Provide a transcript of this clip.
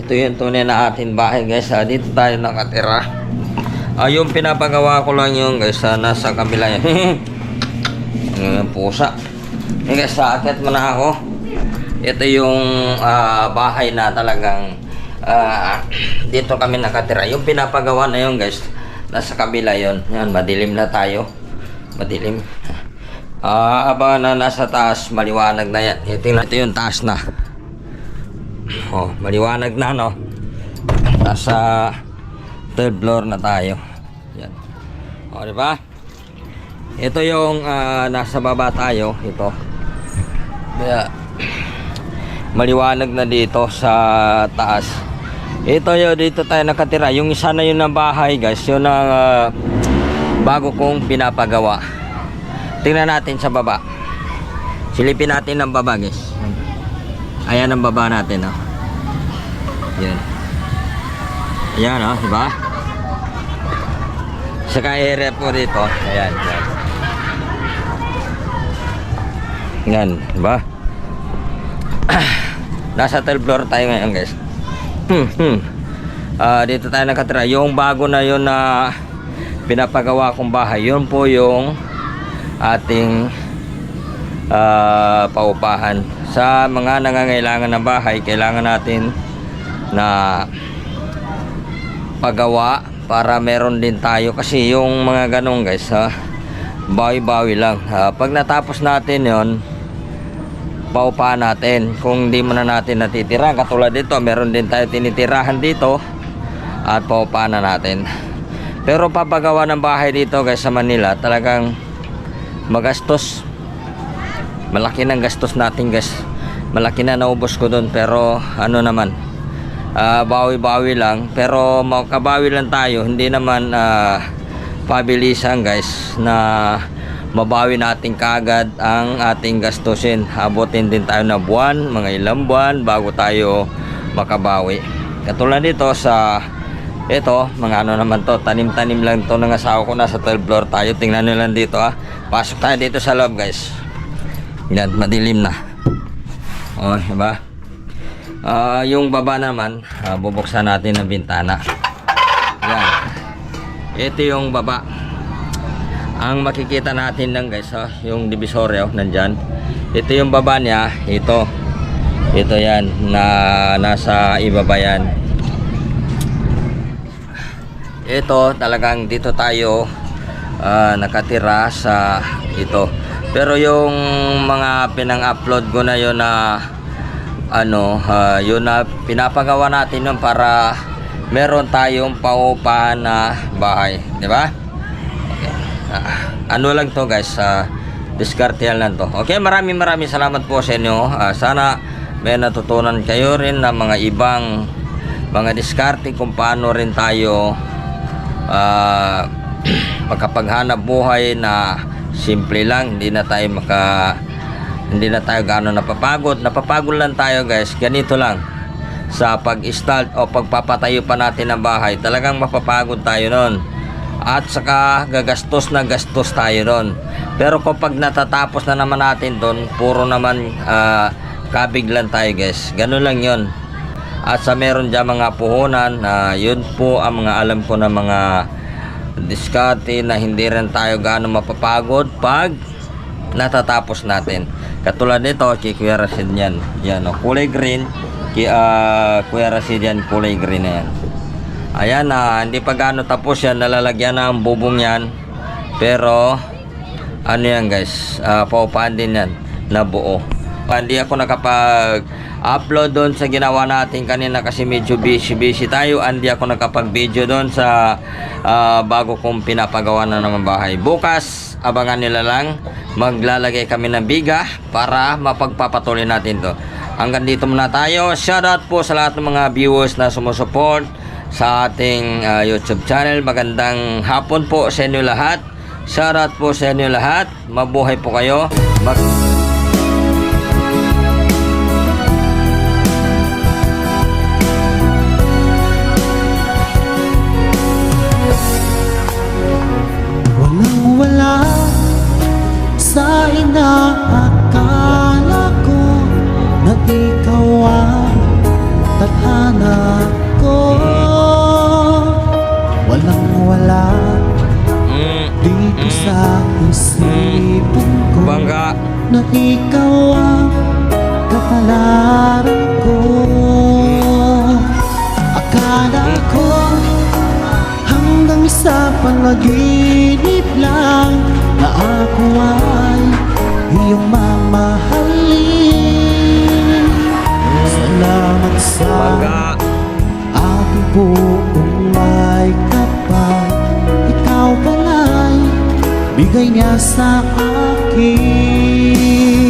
Ito yung tunay na ating bahay guys. Ah, dito tayo nakatira. Ah, yung pinapagawa ko lang yung guys. Ah, nasa kabila yan. Yung pusa. Eh guys, sakit mo na ako. Ito yung ah, bahay na talagang ah, dito kami nakatira. Yung pinapagawa na yun guys. Nasa kabila yon. Yan, madilim na tayo. Madilim. Ah, abangan na nasa taas, maliwanag na yan. Ito, ito yung taas na. Oh, maliwanag na no. Nasa third floor na tayo. Yan. O, di ba? Ito yung ah, nasa baba tayo, ito. Kaya maliwanag na dito sa taas. Ito yung dito tayo nakatira. Yung isa na yun ng bahay, guys. Yun ang ah, bago kong pinapagawa. Tingnan natin sa baba. Silipin natin ang baba, guys. Ayan ang baba natin, oh. Yan. Ayan, oh, di ba? Saka area po dito. Ayan, yan. Yan, di ba? Nasa third floor tayo ngayon, guys. Hmm. Ah, dito tayo nakatira. Yung bago na yun na pinapagawa kong bahay, yun po yung ating ah, paupahan. Sa mga nangangailangan ng bahay, kailangan natin na pagawa para meron din tayo. Kasi yung mga ganun guys ha bawi-bawi lang. Ah, pag natapos natin yon paupahan natin. Kung di mo na natin natitira katulad dito meron din tayo tinitirahan dito at paupahan na natin. Pero papagawa ng bahay dito guys sa Manila talagang magastos. Malaki ng gastos natin guys. Malaki na naubos ko doon pero ano naman ah, bawi-bawi lang. Pero makabawi lang tayo. Hindi naman ah, pabilisan guys na mabawi natin kagad ang ating gastusin. Abutin din tayo na buwan mga ilang buwan bago tayo makabawi. Katulad dito sa ito mga ano naman to tanim-tanim lang to ng asawa ko. Nasa 12 floor tayo. Tingnan nyo lang dito ha. Pasok tayo dito sa loob guys. Yan madilim na. Oh diba Ah, yung baba naman, ah, bubuksan natin ang bintana. Yan. Ito yung baba. Ang makikita natin lang guys, oh, yung divisoryo nandyan. Ito yung baba niya, ito. Ito yan, na nasa ibaba yan. Ito talagang dito tayo ah, nakatira sa ito. Pero yung mga pinang-upload ko na yun na ano, ah, yun na pinapagawa natin yun para meron tayong paupahan na bahay, di ba? Okay. Ah, ano lang to guys, sa diskartehan lang to. Okay, maraming maraming salamat po sa inyo. Ah, sana may natutunan kayo rin na mga ibang mga diskarte kung paano rin tayo ah, makapaghanap buhay na simple lang, hindi na tayo maka hindi na tayo gaano napapagod. Napapagod lang tayo guys. Ganito lang. Sa pag-start o pagpapatayo pa natin ng bahay, talagang mapapagod tayo noon. At saka gagastos na gastos tayo noon. Pero kapag natatapos na naman natin doon, puro naman ah, kabig lang tayo guys. Ganun lang yon. At sa meron dyan mga puhunan, na yun po ang mga alam ko na mga diskarte na hindi rin tayo gaano mapapagod pag natatapos natin. Katulad nito, kay Kuya Rashid yan. Yan, oh, kulay green. Kay ah, Kuya Rashid yan, kulay green yan. Ayan na, hindi pa gaano tapos yan. Nalalagyan na ang bubong yan. Pero, ano yan guys, uh, paupahan din yan na buo. Hindi ako nakapag-upload doon sa ginawa natin kanina kasi medyo busy-busy tayo. Hindi ako nakapag-video doon sa ah, bago kong pinapagawa na naman bahay. Bukas, abangan nila lang. Maglalagay kami ng biga para mapagpapatuloy natin to. Hanggang dito muna tayo. Shoutout po sa lahat ng mga viewers na sumusupport sa ating ah, YouTube channel. Magandang hapon po sa inyo lahat. Shoutout po sa inyo lahat. Mabuhay po kayo. Mag Ikaw ang kapalaran ko. Akala ko hanggang sa panaginip lang Na ako ay iyong mamahalin. Salamat sa aking buong may kapal. Ikaw pala'y bigay niya sa akin 听。